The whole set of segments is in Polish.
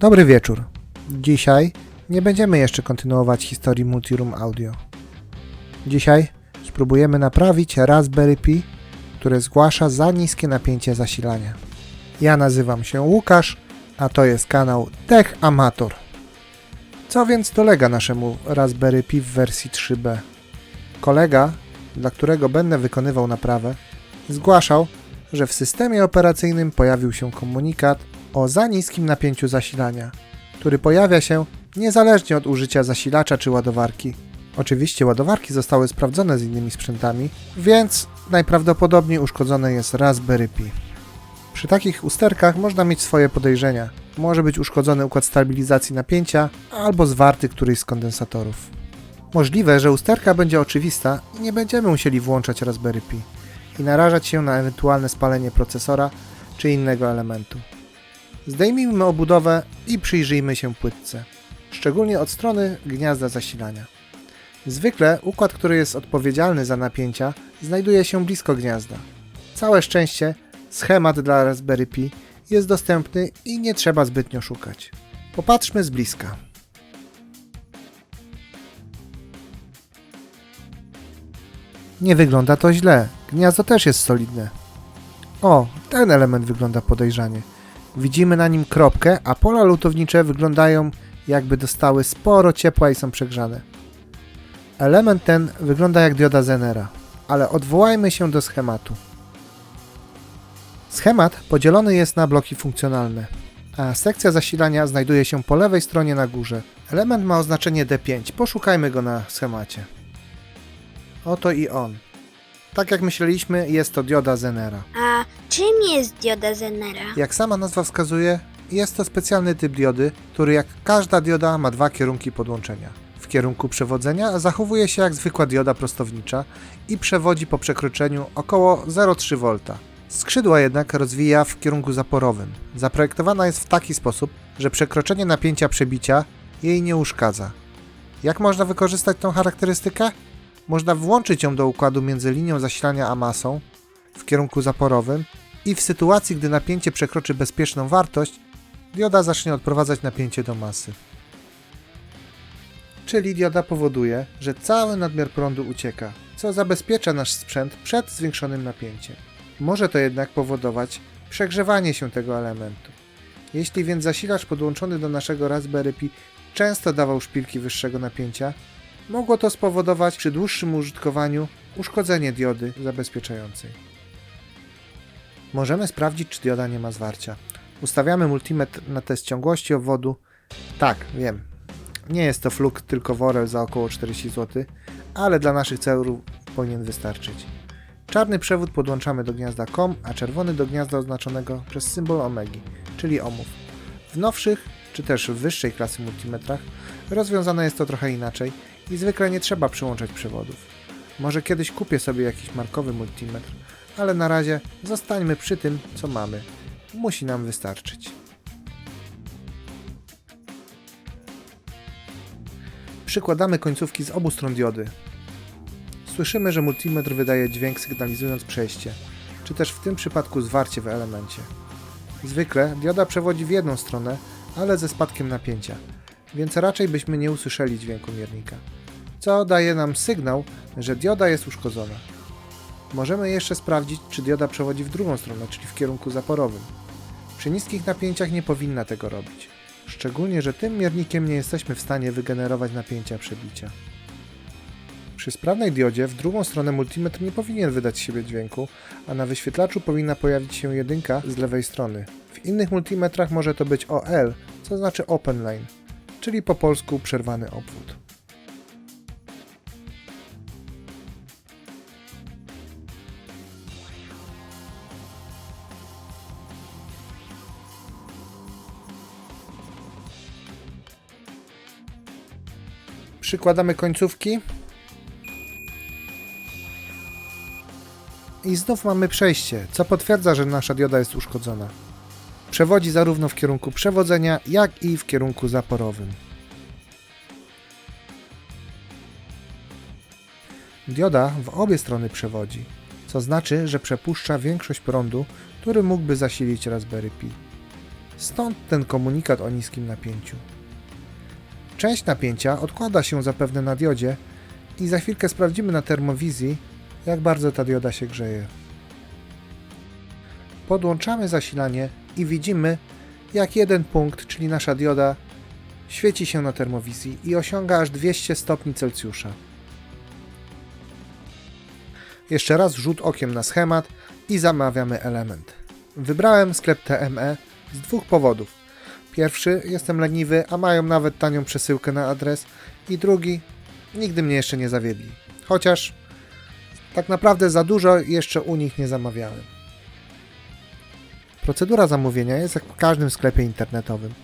Dobry wieczór. Dzisiaj nie będziemy jeszcze kontynuować historii Multiroom Audio. Dzisiaj spróbujemy naprawić Raspberry Pi, które zgłasza za niskie napięcie zasilania. Ja nazywam się Łukasz, a to jest kanał Tech Amator. Co więc dolega naszemu Raspberry Pi w wersji 3B? Kolega, dla którego będę wykonywał naprawę, zgłaszał, że w systemie operacyjnym pojawił się komunikat o za niskim napięciu zasilania, który pojawia się niezależnie od użycia zasilacza czy ładowarki. Oczywiście ładowarki zostały sprawdzone z innymi sprzętami, więc najprawdopodobniej uszkodzone jest Raspberry Pi. Przy takich usterkach można mieć swoje podejrzenia. Może być uszkodzony układ stabilizacji napięcia albo zwarty któryś z kondensatorów. Możliwe, że usterka będzie oczywista i nie będziemy musieli włączać Raspberry Pi i narażać się na ewentualne spalenie procesora czy innego elementu. Zdejmijmy obudowę i przyjrzyjmy się płytce, szczególnie od strony gniazda zasilania. Zwykle układ, który jest odpowiedzialny za napięcia, znajduje się blisko gniazda. Całe szczęście, schemat dla Raspberry Pi jest dostępny i nie trzeba zbytnio szukać. Popatrzmy z bliska. Nie wygląda to źle. Gniazdo też jest solidne. O, ten element wygląda podejrzanie. Widzimy na nim kropkę, a pola lutownicze wyglądają jakby dostały sporo ciepła i są przegrzane. Element ten wygląda jak dioda Zenera, ale odwołajmy się do schematu. Schemat podzielony jest na bloki funkcjonalne, a sekcja zasilania znajduje się po lewej stronie na górze. Element ma oznaczenie D5, poszukajmy go na schemacie. Oto i on. Tak jak myśleliśmy, jest to dioda Zenera. A czym jest dioda Zenera? Jak sama nazwa wskazuje, jest to specjalny typ diody, który jak każda dioda ma dwa kierunki podłączenia. W kierunku przewodzenia zachowuje się jak zwykła dioda prostownicza i przewodzi po przekroczeniu około 0,3 V. Skrzydła jednak rozwija w kierunku zaporowym. Zaprojektowana jest w taki sposób, że przekroczenie napięcia przebicia jej nie uszkadza. Jak można wykorzystać tą charakterystykę? Można włączyć ją do układu między linią zasilania a masą w kierunku zaporowym i w sytuacji, gdy napięcie przekroczy bezpieczną wartość, dioda zacznie odprowadzać napięcie do masy. Czyli dioda powoduje, że cały nadmiar prądu ucieka, co zabezpiecza nasz sprzęt przed zwiększonym napięciem. Może to jednak powodować przegrzewanie się tego elementu. Jeśli więc zasilacz podłączony do naszego Raspberry Pi często dawał szpilki wyższego napięcia, mogło to spowodować przy dłuższym użytkowaniu uszkodzenie diody zabezpieczającej. Możemy sprawdzić, czy dioda nie ma zwarcia. Ustawiamy multimetr na test ciągłości obwodu. Tak, wiem. Nie jest to fluk, tylko worel za około 40 zł, ale dla naszych celów powinien wystarczyć. Czarny przewód podłączamy do gniazda COM, a czerwony do gniazda oznaczonego przez symbol omegi, czyli ohmów. W nowszych, czy też wyższej klasy multimetrach rozwiązane jest to trochę inaczej i zwykle nie trzeba przyłączać przewodów. Może kiedyś kupię sobie jakiś markowy multimetr, ale na razie zostańmy przy tym, co mamy. Musi nam wystarczyć. Przykładamy końcówki z obu stron diody. Słyszymy, że multimetr wydaje dźwięk sygnalizując przejście, czy też w tym przypadku zwarcie w elemencie. Zwykle dioda przewodzi w jedną stronę, ale ze spadkiem napięcia, więc raczej byśmy nie usłyszeli dźwięku miernika, co daje nam sygnał, że dioda jest uszkodzona. Możemy jeszcze sprawdzić, czy dioda przewodzi w drugą stronę, czyli w kierunku zaporowym. Przy niskich napięciach nie powinna tego robić. Szczególnie, że tym miernikiem nie jesteśmy w stanie wygenerować napięcia przebicia. Przy sprawnej diodzie w drugą stronę multimetr nie powinien wydać siebie dźwięku, a na wyświetlaczu powinna pojawić się jedynka z lewej strony. W innych multimetrach może to być OL, co znaczy open line, czyli po polsku przerwany obwód. Przykładamy końcówki. I znów mamy przejście, co potwierdza, że nasza dioda jest uszkodzona. Przewodzi zarówno w kierunku przewodzenia, jak i w kierunku zaporowym. Dioda w obie strony przewodzi, co znaczy, że przepuszcza większość prądu, który mógłby zasilić Raspberry Pi. Stąd ten komunikat o niskim napięciu. Część napięcia odkłada się zapewne na diodzie i za chwilkę sprawdzimy na termowizji, jak bardzo ta dioda się grzeje. Podłączamy zasilanie i widzimy, jak jeden punkt, czyli nasza dioda, świeci się na termowizji i osiąga aż 200 stopni Celsjusza. Jeszcze raz rzut okiem na schemat i zamawiamy element. Wybrałem sklep TME z dwóch powodów. Pierwszy, jestem leniwy, a mają nawet tanią przesyłkę na adres. I drugi, nigdy mnie jeszcze nie zawiedli. Chociaż tak naprawdę za dużo jeszcze u nich nie zamawiałem. Procedura zamówienia jest jak w każdym sklepie internetowym.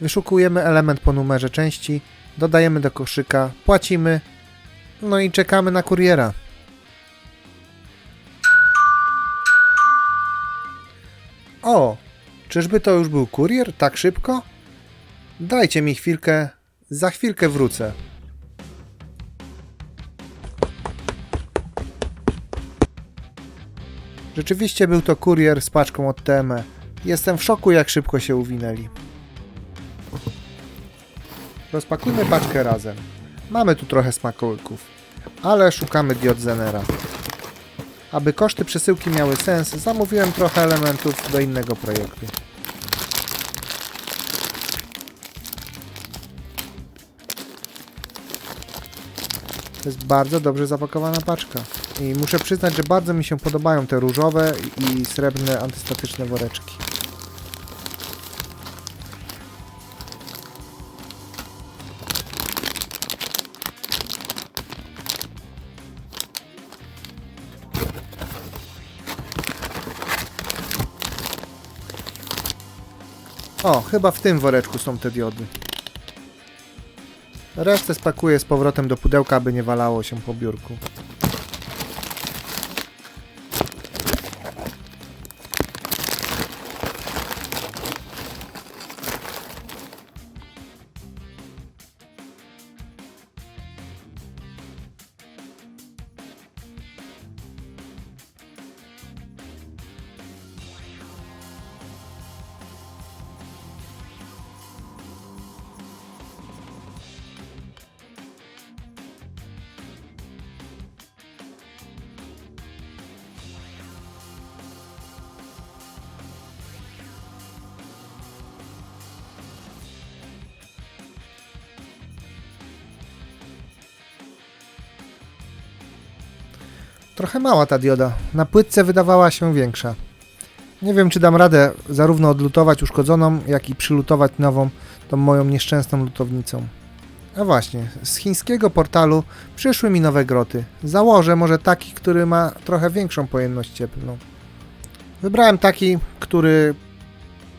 Wyszukujemy element po numerze części, dodajemy do koszyka, płacimy, no i czekamy na kuriera. O, czyżby to już był kurier tak szybko? Dajcie mi chwilkę, za chwilkę wrócę. Rzeczywiście był to kurier z paczką od TME. Jestem w szoku, jak szybko się uwinęli. Rozpakujmy paczkę razem. Mamy tu trochę smakołyków, ale szukamy diod Zenera. Aby koszty przesyłki miały sens, zamówiłem trochę elementów do innego projektu. To jest bardzo dobrze zapakowana paczka. I muszę przyznać, że bardzo mi się podobają te różowe i srebrne antystatyczne woreczki. O, chyba w tym woreczku są te diody. Resztę spakuję z powrotem do pudełka, aby nie walało się po biurku. Trochę mała ta dioda. Na płytce wydawała się większa. Nie wiem, czy dam radę zarówno odlutować uszkodzoną, jak i przylutować nową, tą moją nieszczęsną lutownicą. A właśnie, z chińskiego portalu przyszły mi nowe groty. Założę może taki, który ma trochę większą pojemność cieplną. Wybrałem taki, który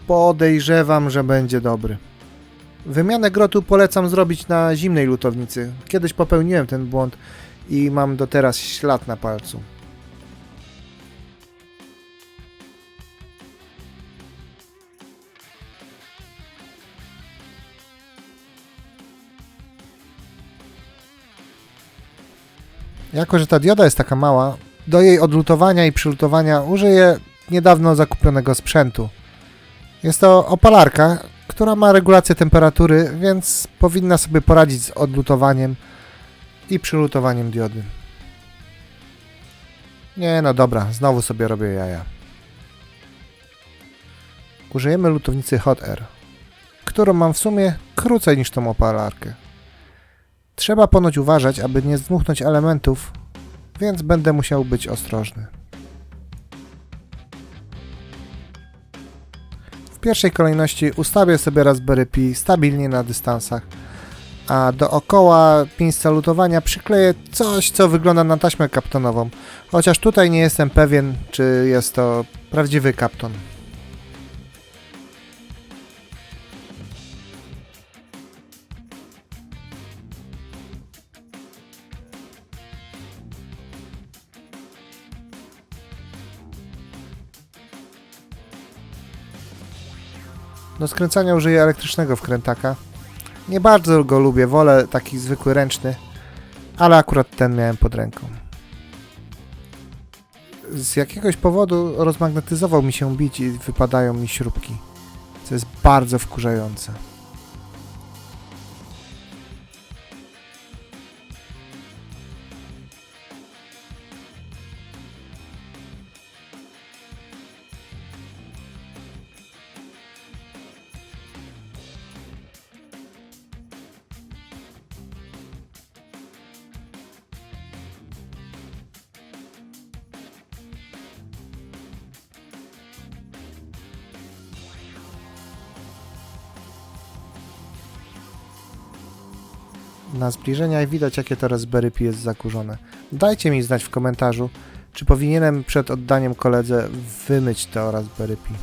podejrzewam, że będzie dobry. Wymianę grotu polecam zrobić na zimnej lutownicy. Kiedyś popełniłem ten błąd i mam do teraz ślad na palcu. Jako, że ta dioda jest taka mała, do jej odlutowania i przylutowania użyję niedawno zakupionego sprzętu. Jest to opalarka, która ma regulację temperatury, więc powinna sobie poradzić z odlutowaniem i przylutowaniem diody. Nie, no dobra, znowu sobie robię jaja. Użyjemy lutownicy Hot Air, którą mam w sumie krócej niż tą opalarkę. Trzeba ponoć uważać, aby nie zdmuchnąć elementów, więc będę musiał być ostrożny. W pierwszej kolejności ustawię sobie Raspberry Pi stabilnie na dystansach, a dookoła miejsca lutowania przykleję coś, co wygląda na taśmę kaptonową, chociaż tutaj nie jestem pewien, czy jest to prawdziwy kapton. Do skręcania użyję elektrycznego wkrętaka. Nie bardzo go lubię, wolę taki zwykły ręczny, ale akurat ten miałem pod ręką. Z jakiegoś powodu rozmagnetyzował mi się bić i wypadają mi śrubki. Co jest bardzo wkurzające. Na zbliżeniach widać, jakie to Raspberry Pi jest zakurzone. Dajcie mi znać w komentarzu, czy powinienem przed oddaniem koledze wymyć to Raspberry Pi.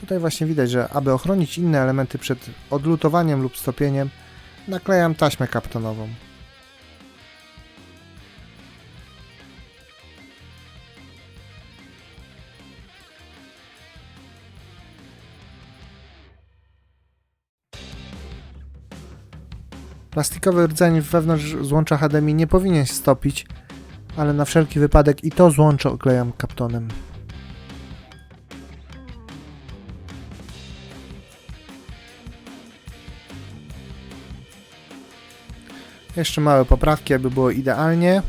Tutaj właśnie widać, że aby ochronić inne elementy przed odlutowaniem lub stopieniem, naklejam taśmę kaptonową. Plastikowy rdzeń wewnątrz złącza HDMI nie powinien się stopić, ale na wszelki wypadek i to złącze oklejam kaptonem. Jeszcze małe poprawki, aby było idealnie.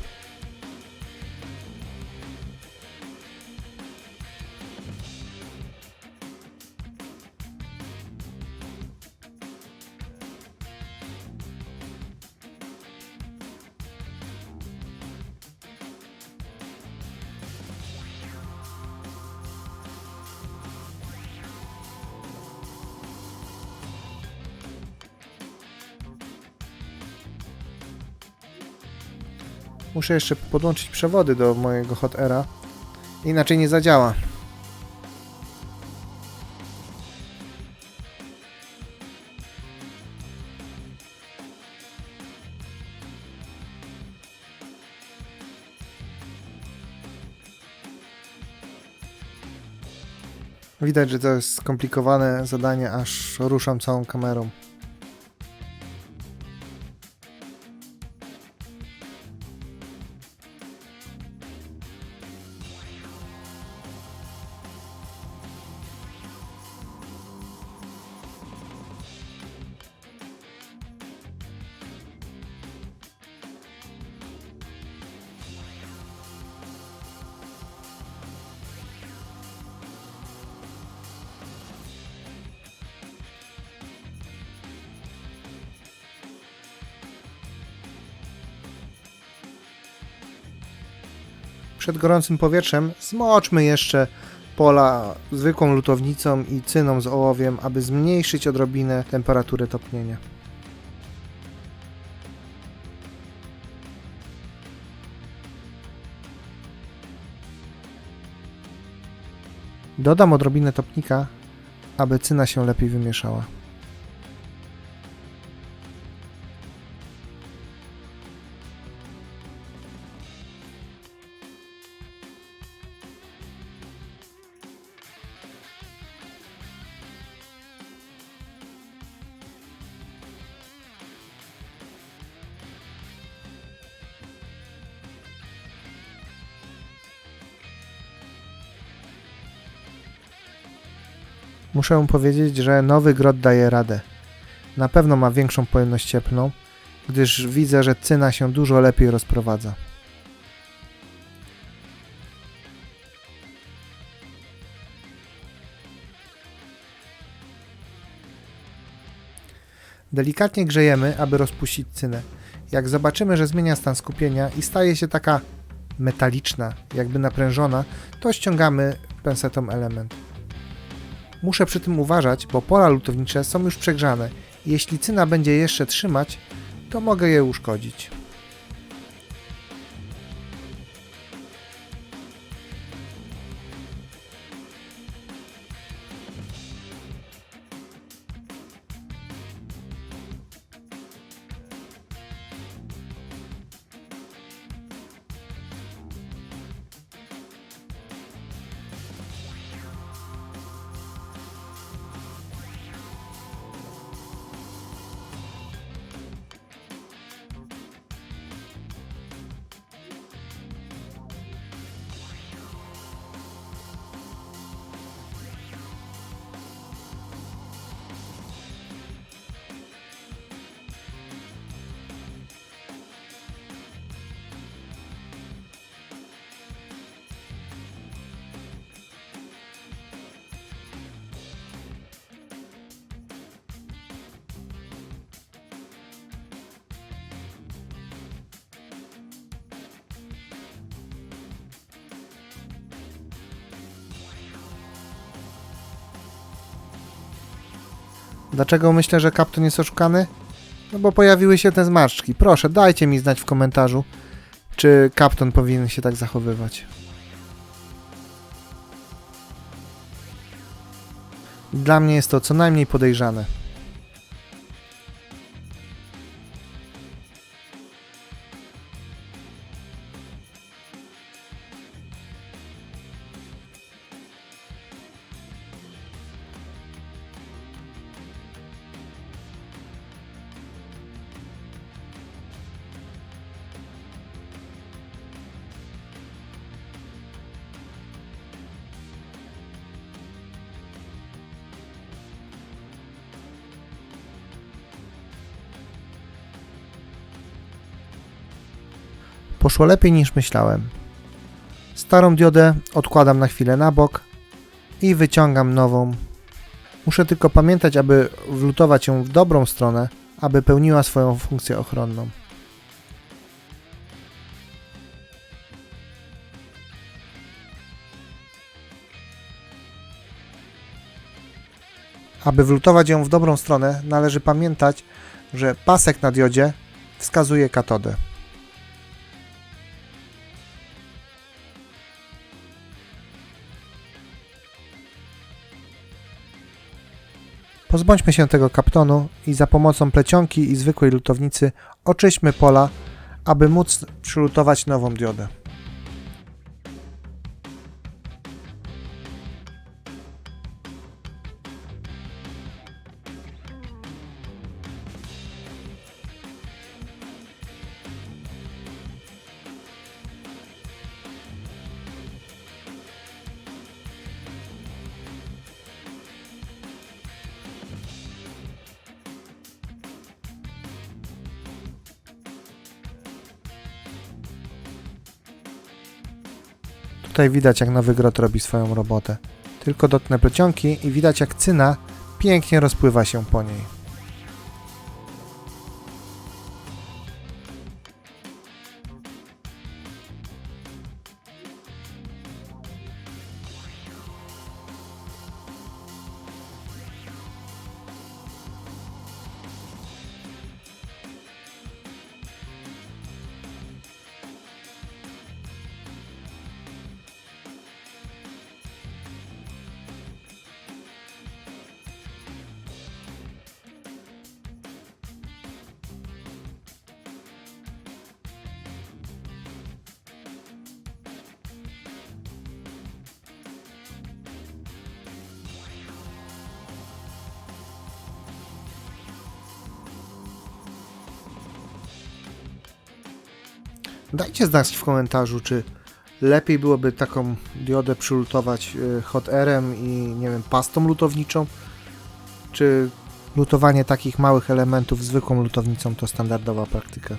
Muszę jeszcze podłączyć przewody do mojego Hot Era. Inaczej nie zadziała. Widać, że to jest skomplikowane zadanie, aż ruszam całą kamerą. Przed gorącym powietrzem zmoczmy jeszcze pola zwykłą lutownicą i cyną z ołowiem, aby zmniejszyć odrobinę temperaturę topnienia. Dodam odrobinę topnika, aby cyna się lepiej wymieszała. Muszę powiedzieć, że nowy grot daje radę. Na pewno ma większą pojemność cieplną, gdyż widzę, że cyna się dużo lepiej rozprowadza. Delikatnie grzejemy, aby rozpuścić cynę. Jak zobaczymy, że zmienia stan skupienia i staje się taka metaliczna, jakby naprężona, to ściągamy pensetą element. Muszę przy tym uważać, bo pola lutownicze są już przegrzane jeśli cyna będzie jeszcze trzymać, to mogę je uszkodzić. Dlaczego myślę, że kapton jest oszukany? No bo pojawiły się te zmarszczki. Proszę, dajcie mi znać w komentarzu, czy kapton powinien się tak zachowywać. Dla mnie jest to co najmniej podejrzane. Poszło lepiej niż myślałem. Starą diodę odkładam na chwilę na bok i wyciągam nową. Muszę tylko pamiętać, aby wlutować ją w dobrą stronę, aby pełniła swoją funkcję ochronną. Aby wlutować ją w dobrą stronę, należy pamiętać, że pasek na diodzie wskazuje katodę. Pozbądźmy się tego kaptonu i za pomocą plecionki i zwykłej lutownicy oczyśćmy pola, aby móc przylutować nową diodę. Tutaj widać jak nowy grot robi swoją robotę. Tylko dotknę plecionki i widać jak cyna pięknie rozpływa się po niej. Dajcie znać w komentarzu, czy lepiej byłoby taką diodę przylutować y, hot airem i nie wiem, pastą lutowniczą, czy lutowanie takich małych elementów zwykłą lutownicą to standardowa praktyka.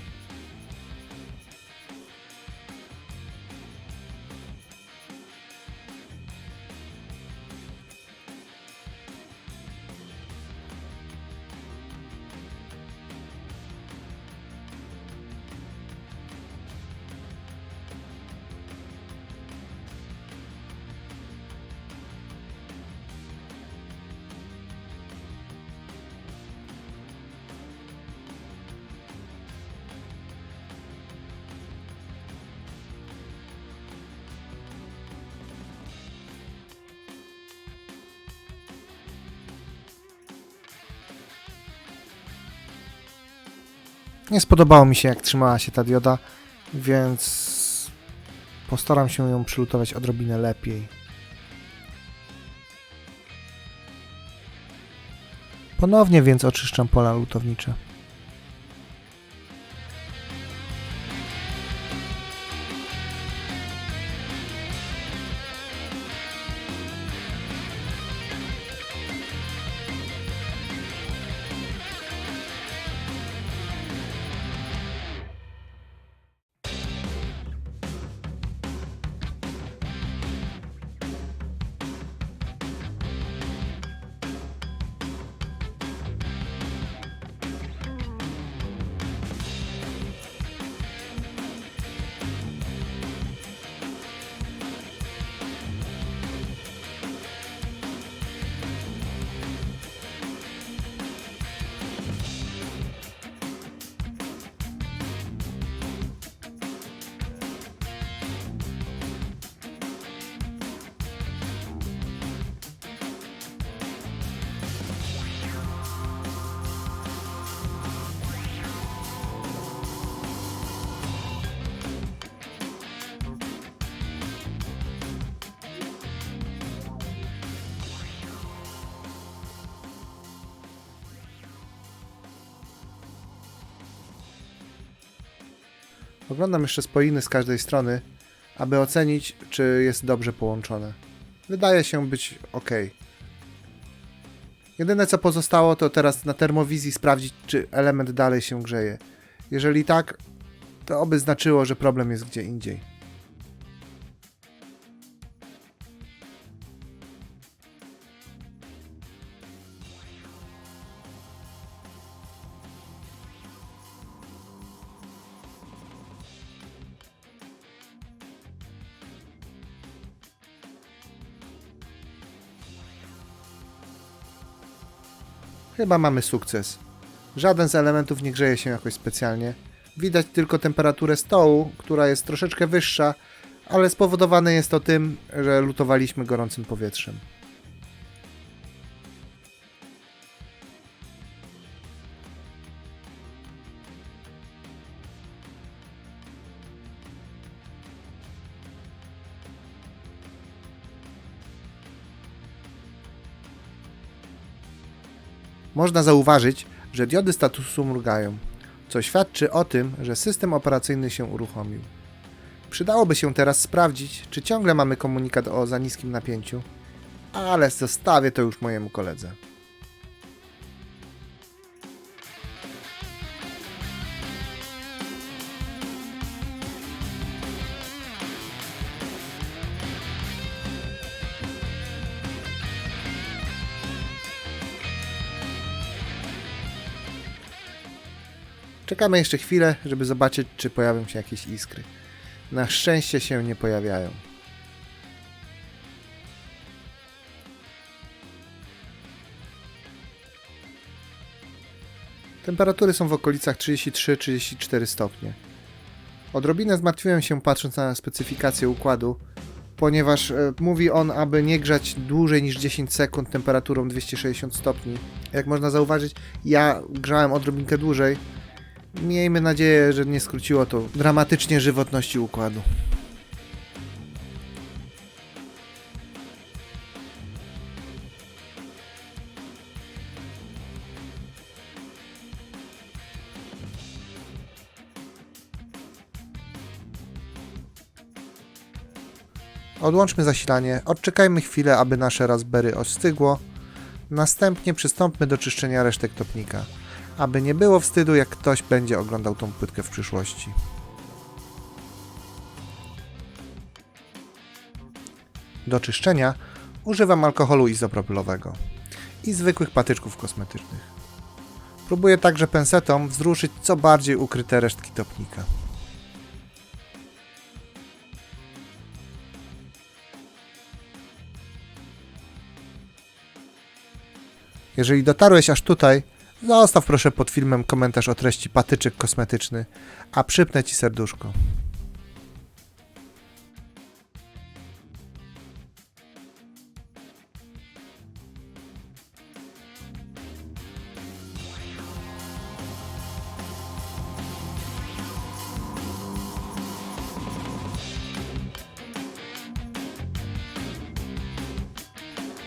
Nie spodobało mi się, jak trzymała się ta dioda, więc postaram się ją przylutować odrobinę lepiej. Ponownie więc oczyszczam pola lutownicze. Oglądam jeszcze spoiny z każdej strony, aby ocenić, czy jest dobrze połączone. Wydaje się być ok. Jedyne co pozostało, to teraz na termowizji sprawdzić, czy element dalej się grzeje. Jeżeli tak, to oby znaczyło, że problem jest gdzie indziej. Chyba mamy sukces. Żaden z elementów nie grzeje się jakoś specjalnie. Widać tylko temperaturę stołu, która jest troszeczkę wyższa, ale spowodowane jest to tym, że lutowaliśmy gorącym powietrzem. Można zauważyć, że diody statusu mrugają, co świadczy o tym, że system operacyjny się uruchomił. Przydałoby się teraz sprawdzić, czy ciągle mamy komunikat o za niskim napięciu, ale zostawię to już mojemu koledze. Czekamy jeszcze chwilę, żeby zobaczyć, czy pojawią się jakieś iskry. Na szczęście się nie pojawiają. Temperatury są w okolicach 33-34 stopnie. Odrobinę zmartwiłem się patrząc na specyfikację układu, ponieważ e, mówi on, aby nie grzać dłużej niż 10 sekund temperaturą 260 stopni. Jak można zauważyć, ja grzałem odrobinkę dłużej, Miejmy nadzieję, że nie skróciło to dramatycznie żywotności układu. Odłączmy zasilanie, odczekajmy chwilę, aby nasze Raspberry ostygło. Następnie przystąpmy do czyszczenia resztek topnika aby nie było wstydu, jak ktoś będzie oglądał tą płytkę w przyszłości. Do czyszczenia używam alkoholu izopropylowego i zwykłych patyczków kosmetycznych. Próbuję także pensetą wzruszyć co bardziej ukryte resztki topnika. Jeżeli dotarłeś aż tutaj, Zostaw proszę pod filmem komentarz o treści patyczek kosmetyczny, a przypnę Ci serduszko.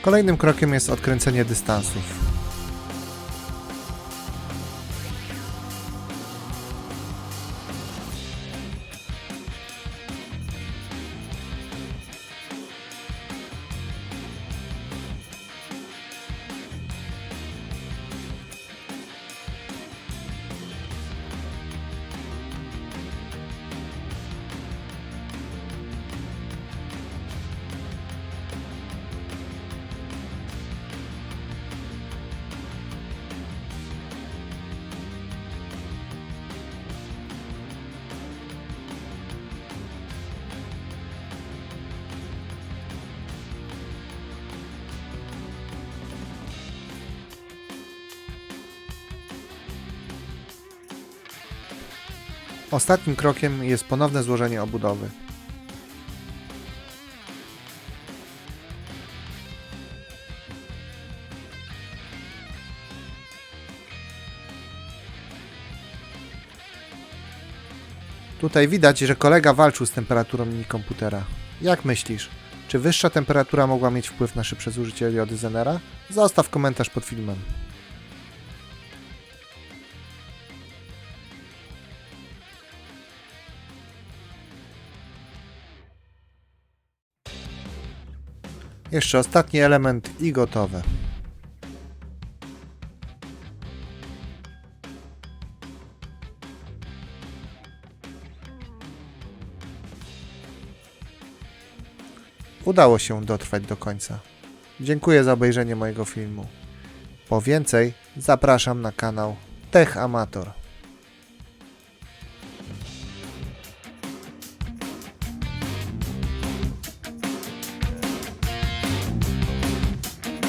Kolejnym krokiem jest odkręcenie dystansów. Ostatnim krokiem jest ponowne złożenie obudowy. Tutaj widać, że kolega walczył z temperaturą mini komputera. Jak myślisz, czy wyższa temperatura mogła mieć wpływ na szybsze zużycie jody Zenera? Zostaw komentarz pod filmem. Jeszcze ostatni element i gotowe. Udało się dotrwać do końca. Dziękuję za obejrzenie mojego filmu. Po więcej zapraszam na kanał Tech Amator.